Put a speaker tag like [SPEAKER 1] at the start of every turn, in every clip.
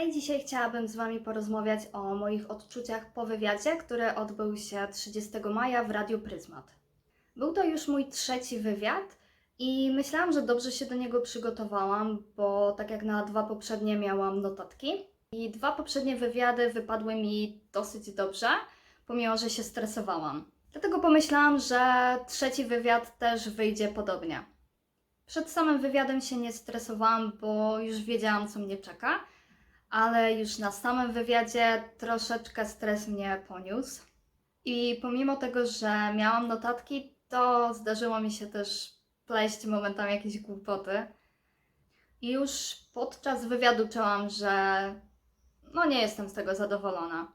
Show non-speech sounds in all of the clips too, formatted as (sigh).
[SPEAKER 1] Hej, dzisiaj chciałabym z Wami porozmawiać o moich odczuciach po wywiadzie, który odbył się 30 maja w Radiu Pryzmat. Był to już mój trzeci wywiad i myślałam, że dobrze się do niego przygotowałam, bo tak jak na dwa poprzednie miałam notatki. I dwa poprzednie wywiady wypadły mi dosyć dobrze, pomimo że się stresowałam. Dlatego pomyślałam, że trzeci wywiad też wyjdzie podobnie. Przed samym wywiadem się nie stresowałam, bo już wiedziałam, co mnie czeka, ale już na samym wywiadzie troszeczkę stres mnie poniósł. I pomimo tego, że miałam notatki, to zdarzyło mi się też pleść momentami jakieś głupoty. I już podczas wywiadu czułam, że no nie jestem z tego zadowolona.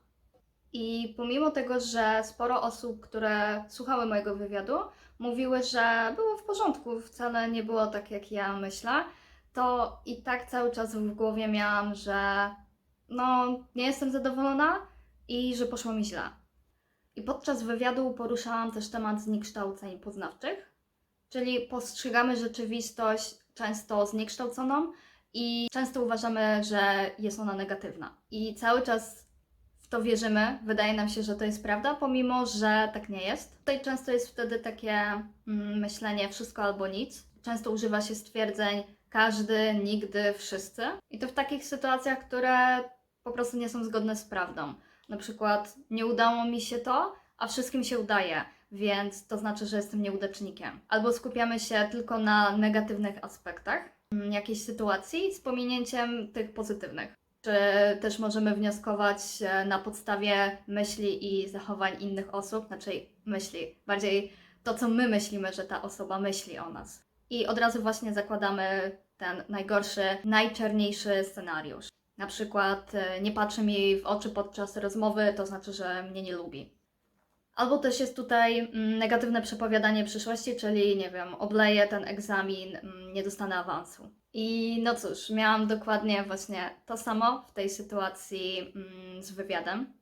[SPEAKER 1] I pomimo tego, że sporo osób, które słuchały mojego wywiadu, mówiły, że było w porządku, wcale nie było tak, jak ja myślę, to i tak cały czas w głowie miałam, że no nie jestem zadowolona i że poszło mi źle. I podczas wywiadu poruszałam też temat zniekształceń poznawczych, czyli postrzegamy rzeczywistość często zniekształconą i często uważamy, że jest ona negatywna. I cały czas w to wierzymy, wydaje nam się, że to jest prawda, pomimo że tak nie jest. Tutaj często jest wtedy takie mm, myślenie wszystko albo nic. Często używa się stwierdzeń każdy, nigdy, wszyscy. I to w takich sytuacjach, które po prostu nie są zgodne z prawdą. Na przykład nie udało mi się to, a wszystkim się udaje, więc to znaczy, że jestem nieudacznikiem. Albo skupiamy się tylko na negatywnych aspektach mm, jakiejś sytuacji z pominięciem tych pozytywnych. Czy też możemy wnioskować e, na podstawie myśli i zachowań innych osób, znaczy myśli, bardziej to, co my myślimy, że ta osoba myśli o nas. I od razu właśnie zakładamy ten najgorszy, najczerniejszy scenariusz. Na przykład e, nie patrzy mi w oczy podczas rozmowy, to znaczy, że mnie nie lubi. Albo też jest tutaj mm, negatywne przepowiadanie przyszłości, czyli nie wiem, obleję ten egzamin, mm, nie dostanę awansu. I no cóż, miałam dokładnie właśnie to samo w tej sytuacji mm, z wywiadem.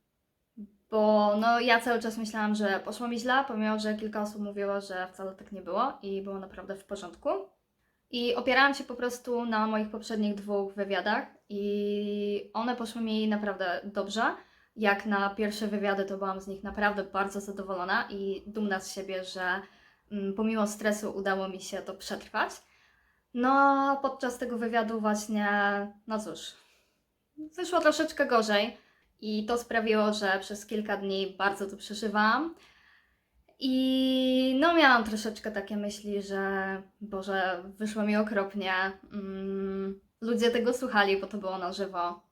[SPEAKER 1] Bo no, ja cały czas myślałam, że poszło mi źle, pomimo że kilka osób mówiło, że wcale tak nie było i było naprawdę w porządku. I opierałam się po prostu na moich poprzednich dwóch wywiadach i one poszły mi naprawdę dobrze. Jak na pierwsze wywiady, to byłam z nich naprawdę bardzo zadowolona i dumna z siebie, że mm, pomimo stresu udało mi się to przetrwać. No, podczas tego wywiadu właśnie, no cóż, wyszło troszeczkę gorzej i to sprawiło, że przez kilka dni bardzo to przeżywałam. I no miałam troszeczkę takie myśli, że Boże, wyszło mi okropnie. Mm, ludzie tego słuchali, bo to było na żywo.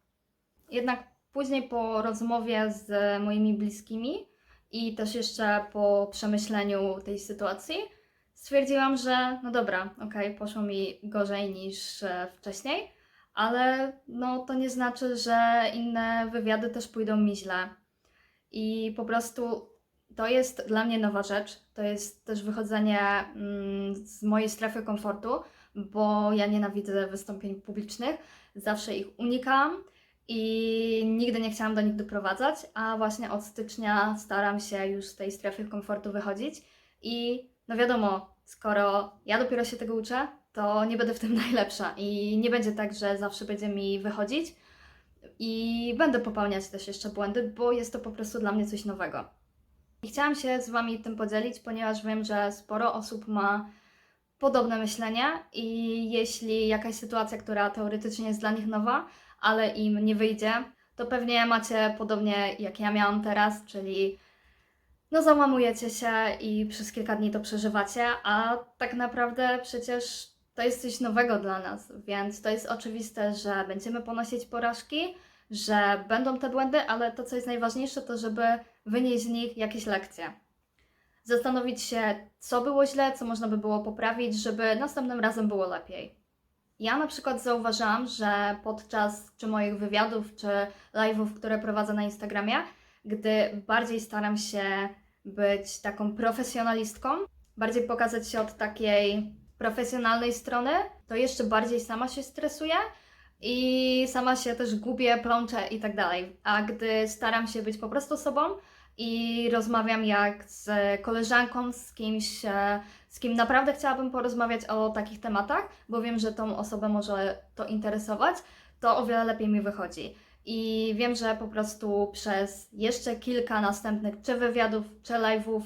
[SPEAKER 1] Jednak później po rozmowie z moimi bliskimi i też jeszcze po przemyśleniu tej sytuacji stwierdziłam, że no dobra, okej, poszło mi gorzej niż e, wcześniej, ale no to nie znaczy, że inne wywiady też pójdą mi źle. I po prostu to jest dla mnie nowa rzecz. To jest też wychodzenie mm, z mojej strefy komfortu, bo ja nienawidzę wystąpień publicznych. Zawsze ich unikam i nigdy nie chciałam do nich doprowadzać, a właśnie od stycznia staram się już z tej strefy komfortu wychodzić. I no wiadomo, skoro ja dopiero się tego uczę, to nie będę w tym (laughs) najlepsza i nie będzie tak, że zawsze będzie mi wychodzić. I będę popełniać też jeszcze błędy, bo jest to po prostu dla mnie coś nowego. I chciałam się z Wami tym podzielić, ponieważ wiem, że sporo osób ma podobne myślenie i jeśli jakaś sytuacja, która teoretycznie jest dla nich nowa, ale im nie wyjdzie, to pewnie macie podobnie jak ja miałam teraz, czyli no załamujecie się i przez kilka dni to przeżywacie, a tak naprawdę przecież to jest coś nowego dla nas, więc to jest oczywiste, że będziemy ponosić porażki, że będą te błędy, ale to, co jest najważniejsze, to żeby wynieść z nich jakieś lekcje. Zastanowić się, co było źle, co można by było poprawić, żeby następnym razem było lepiej. Ja na przykład zauważyłam, że podczas czy moich wywiadów, czy live'ów, które prowadzę na Instagramie, gdy bardziej staram się być taką profesjonalistką, bardziej pokazać się od takiej profesjonalnej strony, to jeszcze bardziej sama się stresuję i sama się też gubię, plączę i tak dalej. A gdy staram się być po prostu sobą i rozmawiam jak z koleżanką, z kimś, e, z kim naprawdę chciałabym porozmawiać o takich tematach, bo wiem, że tą osobę może to interesować, to o wiele lepiej mi wychodzi. I wiem, że po prostu przez jeszcze kilka następnych czy wywiadów, czy live'ów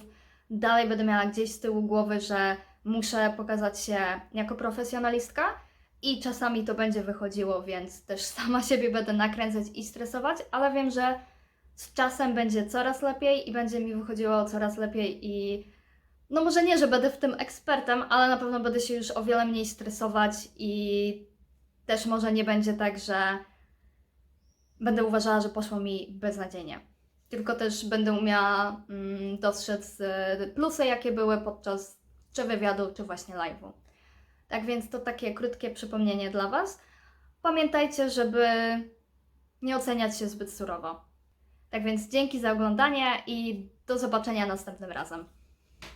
[SPEAKER 1] dalej będę miała gdzieś z tyłu głowy, że muszę pokazać się jako profesjonalistka i czasami to będzie wychodziło, więc też (laughs) sama siebie będę nakręcać i stresować, ale wiem, że z czasem będzie coraz lepiej i będzie mi wychodziło coraz lepiej i no może nie, że będę w tym ekspertem, ale na pewno będę się już o wiele mniej stresować i też może nie będzie tak, że będę uważała, że poszło mi beznadziejnie. Tylko też będę umiała mm, dostrzec y, plusy, jakie były podczas czy wywiadu, czy właśnie live'u. Tak więc to takie krótkie przypomnienie dla Was. Pamiętajcie, żeby nie oceniać się zbyt surowo. Tak więc dzięki za oglądanie i do zobaczenia następnym razem.